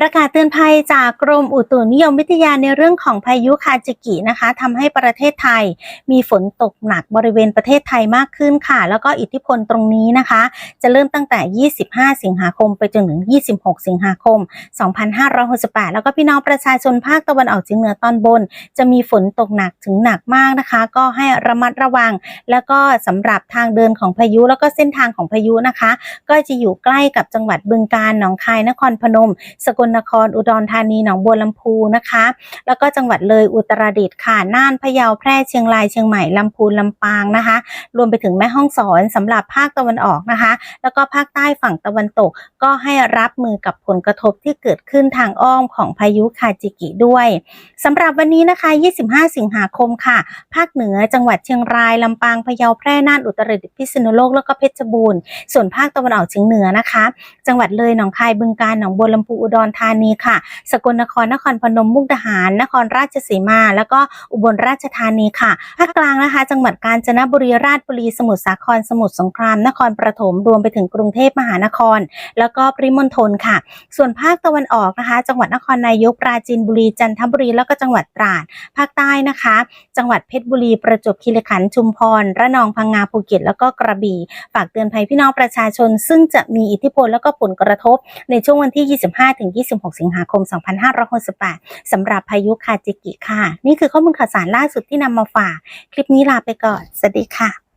ประกาศเตือนภัยจากกรมอุตุนิยมวิทยาในเรื่องของพายุคาจิกินะคะทำให้ประเทศไทยมีฝนตกหนักบริเวณประเทศไทยมากขึ้นค่ะ แล้วก็อิทธิพลตรงนี้นะคะ จะเริ่มตั้งแต่ 25 สิงหาคม ไปจนถึง 26 สิงหาคม 2568 แล้วก็พี่น้องประชาชนภาคตะวันออกเฉียงเหนือตอนบน จะมีฝนตกหนักถึงหนักมากนะคะ ก็ให้ระมัดระวัง แล้วก็สำหรับทางเดินของพายุแล้วก็เส้นทางของพายุนะคะ ก็จะอยู่ใกล้กับจังหวัดบึงกาฬหนองคายนครพนม สกลนครอุดรธานีหนองบัวลำพูนะคะ แล้วก็จังหวัดเลยอุตรดิตถ์ค่ะน่านพะเยาแพร่เชียงรายเชียงใหม่ลำพูนลำปางนะคะ รวมไปถึงแม่ฮ่องสอนสำหรับภาคตะวันออกนะคะ แล้วก็ภาคใต้ฝั่งตะวันตก ก็ให้รับมือกับผลกระทบที่เกิดขึ้นทางอ้อมของพายุคาจิกิด้วยสำหรับวันนี้นะคะ 25 สิงหาคมค่ะ ภาคเหนือจังหวัดเชียงรายลำปางพะเยาแพร่น่านอุตรดิตถ์พิษณุโลกแล้วก็เพชรบูรณ์ส่วนภาคตะวันออกเฉียงเหนือนะคะ จังหวัดเลยหนองคายบึงกาฬหนองบัวลำพูอุดรธานีค่ะ สกลนครนครพนมมุกดาหาร นครราชสีมา แล้วก็อุบลราชธานีค่ะภาคกลางนะคะ จังหวัดกาญจนบุรีราชบุรีสมุทรสาครสมุทรสงคราม นครปฐมรวมไปถึงกรุงเทพมหานคร แล้วก็ปริมณฑลค่ะ ส่วนภาคตะวันออกนะคะ จังหวัดนครนายกปราจีนบุรีจันทบุรีแล้วก็จังหวัดตราด ภาคใต้นะคะ จังหวัดเพชรบุรีประจวบคีรีขันธ์ชุมพรระนองพังงาภูเก็ตแล้วก็กระบี่ฝากเตือนภัยพี่น้องประชาชน ซึ่งจะมีอิทธิพลแล้วก็ผลกระทบในช่วงวันที่ 25-26สิงหาคม 2568สำหรับพายุคาจิกิค่ะ นี่คือข้อมูลข่าวสารล่าสุดที่นำมาฝาก คลิปนี้ลาไปก่อน สวัสดีค่ะ